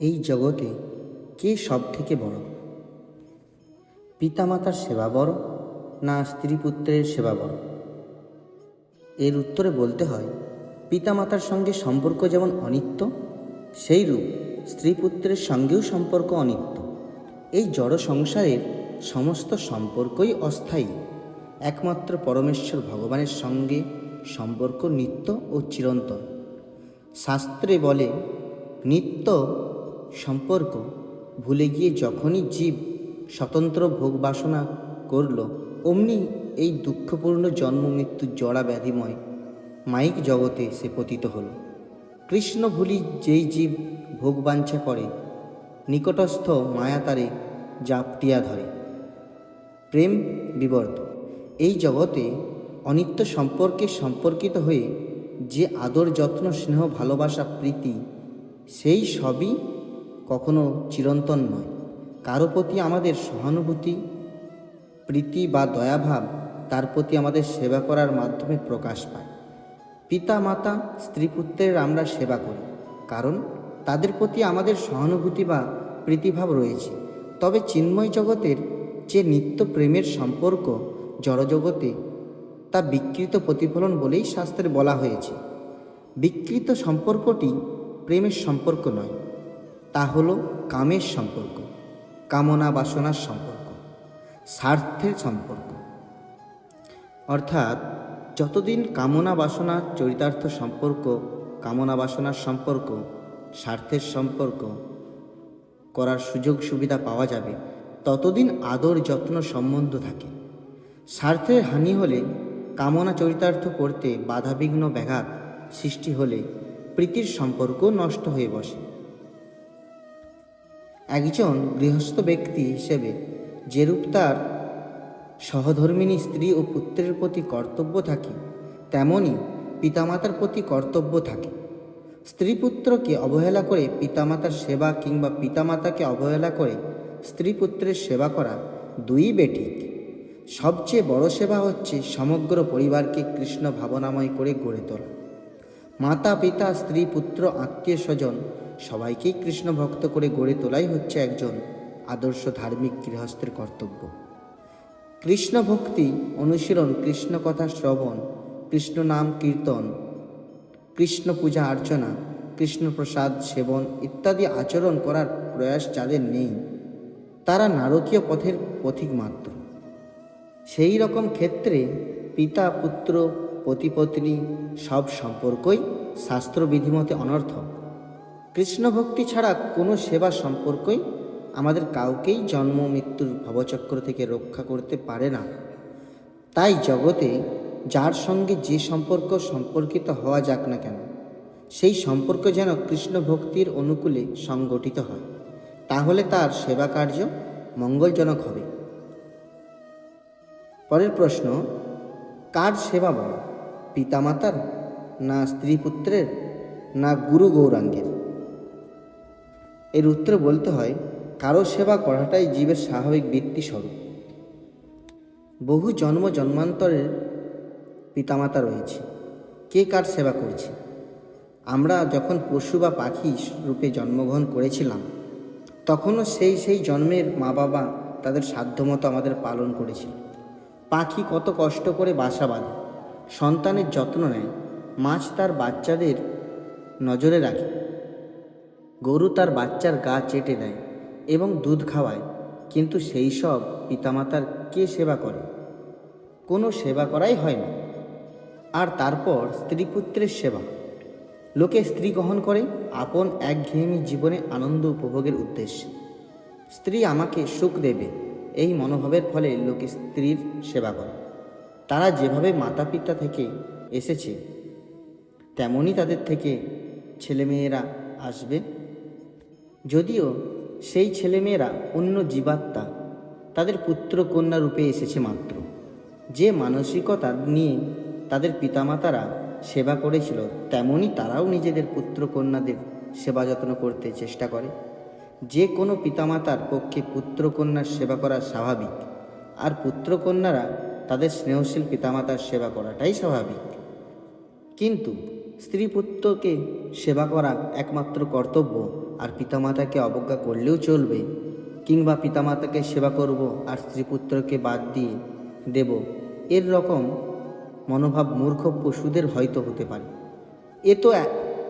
এই জগতে কে সব থেকে বড়? পিতামাতার সেবা বড় না স্ত্রী পুত্রের সেবা বড়? এর উত্তরে বলতে হয়, পিতামাতার সঙ্গে সম্পর্ক যেমন অনিত্য, সেই রূপ স্ত্রী পুত্রের সঙ্গেও সম্পর্ক অনিত্য। এই জড় সংসারের সমস্ত সম্পর্কই অস্থায়ী। একমাত্র পরমেশ্বর ভগবানের সঙ্গে সম্পর্ক নিত্য ও চিরন্তন। শাস্ত্রে বলে, নিত্য সম্পর্ক ভুলে গিয়ে যখনই জীব স্বতন্ত্র ভোগ বাসনা করল, অমনি এই দুঃখপূর্ণ জন্ম মৃত্যুর জড়া ব্যাধিময় মাইক জগতে সে পতিত হল। কৃষ্ণ ভুলি যেই জীব ভোগ ভোগবাঞ্ছা করে, নিকটস্থ মায়া তারে জাপটিয়া ধরে। প্রেম বিবর্ত, এই জগতে অনিত্য সম্পর্কে সম্পর্কিত হয়ে যে আদর যত্ন স্নেহ ভালোবাসা প্রীতি, সেই সবই কখনো চিরন্তন নয়। কারও প্রতি আমাদের সহানুভূতি, প্রীতি বা দয়াভাব তার প্রতি আমাদের সেবা করার মাধ্যমে প্রকাশ পায়। পিতা, মাতা, স্ত্রী পুত্রের আমরা সেবা করি, কারণ তাদের প্রতি আমাদের সহানুভূতি বা প্রীতিভাব রয়েছে। তবে চিন্ময় জগতের যে নিত্য প্রেমের সম্পর্ক জড়জগতে তা বিকৃত প্রতিফলন বলেই শাস্ত্রে বলা হয়েছে। বিকৃত সম্পর্কটি প্রেমের সম্পর্ক নয় তা হলো কামের সম্পর্ক, কামনা বাসনার সম্পর্ক, স্বার্থের সম্পর্ক। অর্থাৎ যতদিন কামনা বাসনা, চরিতার্থ সম্পর্ক, কামনা বাসনার সম্পর্ক, স্বার্থের সম্পর্ক করার সুযোগ সুবিধা পাওয়া যাবে, ততদিন আদর যত্ন সম্বন্ধ থাকে। স্বার্থের হানি হলে কামনা চরিতার্থ করতে বাধাবিঘ্ন ব্যাঘাত সৃষ্টি হলে প্রীতির সম্পর্ক নষ্ট হয়ে বসে। একজন গৃহস্থ ব্যক্তি হিসেবে যেরূপ তার সহধর্মিণী স্ত্রী ও পুত্রের প্রতি কর্তব্য থাকে তেমনই পিতামাতার প্রতি কর্তব্য থাকে। স্ত্রী পুত্রকে অবহেলা করে পিতামাতার সেবা কিংবা পিতামাতাকে অবহেলা করে স্ত্রী পুত্রের সেবা করা দুই বেঠিক সবচেয়ে বড় সেবা হচ্ছে সমগ্র পরিবারকে কৃষ্ণ ভাবনাময় করে গড়ে তোলা। মাতা পিতা স্ত্রী পুত্র আত্মীয় স্বজন সবাইকেই কৃষ্ণ ভক্ত করে গড়ে তোলাই হচ্ছে একজন আদর্শ ধার্মিক গৃহস্থের কর্তব্য। কৃষ্ণ ভক্তি অনুশীলন কৃষ্ণ কথা শ্রবণ, কৃষ্ণ নাম কীর্তন, কৃষ্ণ পূজা অর্চনা, কৃষ্ণ প্রসাদ সেবন ইত্যাদি আচরণ করার প্রয়াস যাদের নেই, তারা নারকীয় পথের পথিক মাত্র। সেই রকম ক্ষেত্রে পিতা, পুত্র পতিপত্নী সব সম্পর্কই শাস্ত্র বিধিমতে অনর্থক। কৃষ্ণ ভক্তি ছাড়া কোনো সেবা সম্পর্কই আমাদের কাউকেই জন্ম, মৃত্যুর ভবচক্র থেকে রক্ষা করতে পারে না। তাই জগতে যার সঙ্গে যে সম্পর্ক সম্পর্কিত হওয়া যাক না কেন, সেই সম্পর্ক যেন কৃষ্ণ ভক্তির অনুকূলে সংগঠিত হয়। তাহলে তার সেবা কার্য মঙ্গলজনক হবে। পরের প্রশ্ন, কার সেবা বড় পিতামাতার না স্ত্রী পুত্রের না গুরু গৌরাঙ্গের? এর উত্তরে বলতে হয়, কারও সেবা করাটাই জীবের স্বাভাবিক বৃত্তি স্বরূপ বহু জন্ম জন্মান্তরের পিতামাতা রয়েছে। কে কার সেবা করছে? আমরা যখন পশু বা পাখি রূপে জন্মগ্রহণ করেছিলাম, তখনও সেই সেই জন্মের মা বাবা তাদের সাধ্যমতো আমাদের পালন করেছিল। পাখি কত কষ্ট করে বাসা বাঁধে, সন্তানের যত্ন নেয়, মাছ তার বাচ্চাদের নজরে রাখে। গরু তার বাচ্চার গা চেটে দেয় এবং দুধ খাওয়ায়, কিন্তু সেই সব পিতামাতার কে সেবা করে? কোনো সেবা করাই হয় না। আর তারপর স্ত্রী পুত্রের সেবা। লোকে স্ত্রী গ্রহণ করে আপন একঘেয়েমি জীবনে আনন্দ উপভোগের উদ্দেশ্যে। স্ত্রী আমাকে সুখ দেবে, এই মনোভাবের ফলে লোকে স্ত্রীর সেবা করে। তারা যেভাবে মাতা পিতা থেকে এসেছে তেমনই তাদের থেকে ছেলেমেয়েরা আসবে। যদিও সেই ছেলেমেয়েরা অন্য জীবাত্মা, তাদের পুত্র কন্যা রূপে এসেছে মাত্র। যে মানসিকতা নিয়ে তাদের পিতামাতারা সেবা করেছিল তেমনই তারাও নিজেদের পুত্র কন্যাদের সেবা যত্ন করতে চেষ্টা করে। যে কোনো পিতামাতার পক্ষে পুত্র কন্যার সেবা করা স্বাভাবিক, আর পুত্র কন্যারা তাদের স্নেহশীল পিতামাতার সেবা করাটাই স্বাভাবিক। কিন্তু স্ত্রী পুত্রকে সেবা করা একমাত্র কর্তব্য, আর পিতামাতাকে অবজ্ঞা করলেও চলবে। কিংবা পিতামাতাকে সেবা করব আর স্ত্রী পুত্রকে বাদ দিয়ে দেব। এর রকম মনোভাব মূর্খ পশুদের হয়তো হতে পারে। এ তো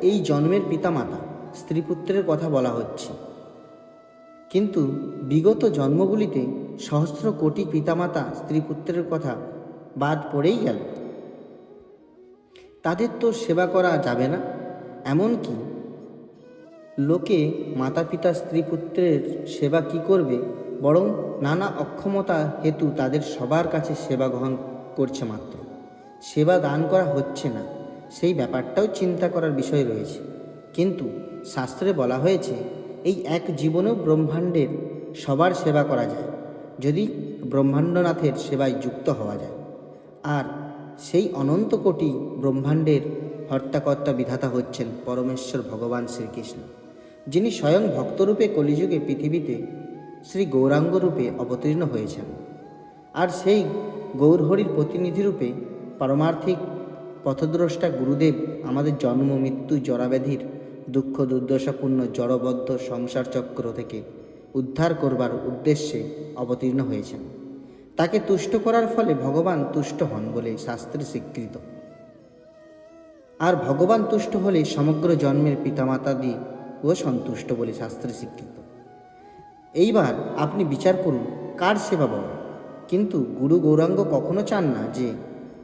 এই জন্মের পিতামাতা স্ত্রী পুত্রের কথা বলা হচ্ছে। কিন্তু বিগত জন্মগুলিতে সহস্র কোটি পিতামাতা স্ত্রী পুত্রের কথা বাদ পড়েই গেল। তাদের তো সেবা করা যাবে না। এমনকি লোকে মাতা পিতা স্ত্রী পুত্রের সেবা কি করবে? বরং নানা অক্ষমতা হেতু তাদের সবার কাছে সেবা গ্রহণ করছে মাত্র। সেবা দান করা হচ্ছে না, সেই ব্যাপারটাও চিন্তা করার বিষয় রয়েছে। কিন্তু শাস্ত্রে বলা হয়েছে, এই এক জীবনেও ব্রহ্মাণ্ডের সবার সেবা করা যায়, যদি ব্রহ্মাণ্ডনাথের সেবায় যুক্ত হওয়া যায়। আর সেই অনন্ত কোটি ব্রহ্মাণ্ডের হর্তাকর্তা বিধাতা হচ্ছেন পরমেশ্বর ভগবান শ্রীকৃষ্ণ, যিনি স্বয়ং ভক্তরূপে কলিযুগে পৃথিবীতে শ্রী গৌরাঙ্গ রূপে অবতীর্ণ হয়েছেন। আর সেই গৌরহরির প্রতিনিধিরূপে পারমার্থিক পথদ্রষ্টা গুরুদেব আমাদের জন্ম, মৃত্যু, জরাব্যাধির দুঃখ, দুর্দশাপূর্ণ, জড়বদ্ধ সংসার চক্র থেকে উদ্ধার করবার উদ্দেশ্যে অবতীর্ণ হয়েছেন। তাকে তুষ্ট করার ফলে ভগবান তুষ্ট হন বলে শাস্ত্রে স্বীকৃত। আর ভগবান তুষ্ট হলে সমগ্র জন্মের পিতামাতাদি ও সন্তুষ্ট বলে শাস্ত্রে স্বীকৃত। এইবার আপনি বিচার করুন, কার সেবা বড়? কিন্তু গুরু গৌরাঙ্গ কখনো চান না যে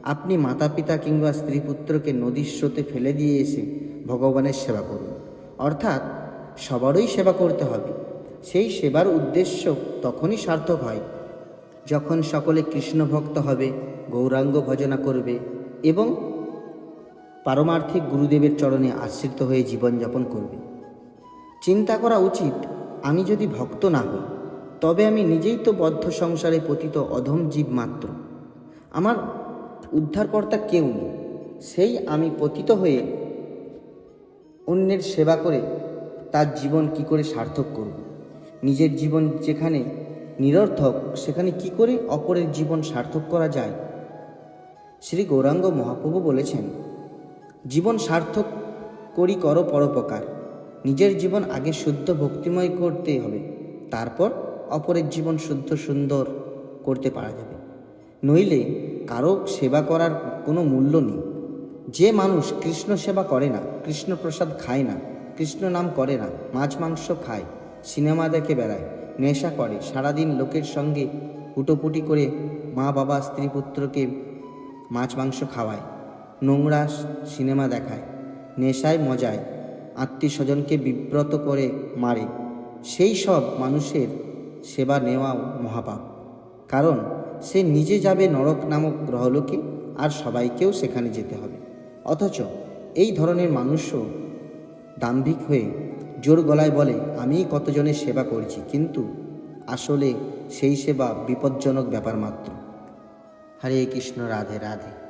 আপনি মাতা পিতা কিংবা স্ত্রী পুত্রকে নদীর স্রোতে ফেলে দিয়ে এসে ভগবানের সেবা করুন। অর্থাৎ সবারই সেবা করতে হবে। সেই সেবার উদ্দেশ্য তখনই সার্থক হয় যখন সকলে কৃষ্ণ ভক্ত হবে, গৌরাঙ্গ ভজনা করবে এবং পারমার্থিক গুরুদেবের চরণে আশ্রিত হয়ে জীবনযাপন করবে। চিন্তা করা উচিত, আমি যদি ভক্ত না হই, তবে আমি নিজেই তো বদ্ধ সংসারে পতিত অধম জীব মাত্র। আমার উদ্ধারকর্তা কেউ নেই, সেই আমি পতিত হয়ে অন্যের সেবা করে তার জীবন কি করে সার্থক করব? নিজের জীবন যেখানে নিরর্থক, সেখানে কি করে অপরের জীবন সার্থক করা যায়? শ্রী গৌরাঙ্গ মহাপ্রভু বলেছেন, জীবন সার্থক করি করো পরোপকার। নিজের জীবন আগে শুদ্ধ ভক্তিময় করতে হবে, তারপর অপরের জীবন শুদ্ধ সুন্দর করতে পারা যাবে। নইলে কারও সেবা করার কোনো মূল্য নেই। যে মানুষ কৃষ্ণ সেবা করে না কৃষ্ণ প্রসাদ খায় না, কৃষ্ণ নাম করে না, মাছ মাংস খায়, সিনেমা দেখে বেড়ায় নেশা করে। সারাদিন লোকের সঙ্গে উটোপুটি করে মা বাবা, স্ত্রী পুত্রকে মাছ মাংস খাওয়ায়, নোংরা সিনেমা দেখায়, নেশায় মজায়, আত্মীয় স্বজনকে বিব্রত করে মারে। সেই সব মানুষের সেবা নেওয়াও মহাপাপ। কারণ সে নিজে যাবে নরক নামক গ্রহলোকে, আর সবাইকেও সেখানে যেতে হবে। অথচ এই ধরনের মানুষও দাম্ভিক হয়ে জোর গলায় বলে, আমি কতজনের সেবা করছি, কিন্তু আসলে সেই সেবা বিপজ্জনক ব্যাপার মাত্র। হরে কৃষ্ণ, রাধে রাধে।